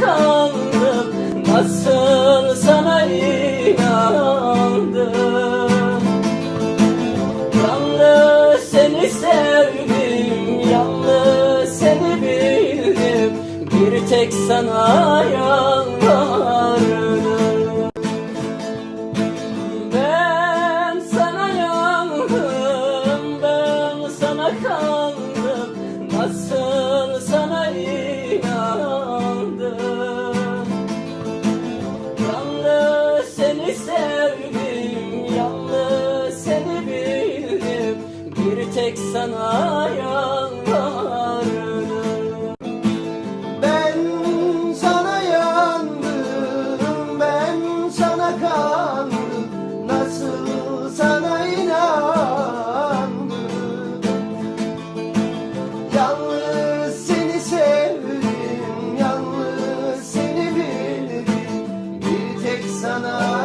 kandım Nasıl sana inandım? Yalnız seni sevdim Yalnız seni bildim. Bir tek sana yalvardım ben sana yandım, ben sana kandım Nasıl tek sana yalvardım Ben sana yandım, ben sana kandım. Nasıl sana inandım? Yalnız seni sevdim, yalnız seni bildim. Bir tek sana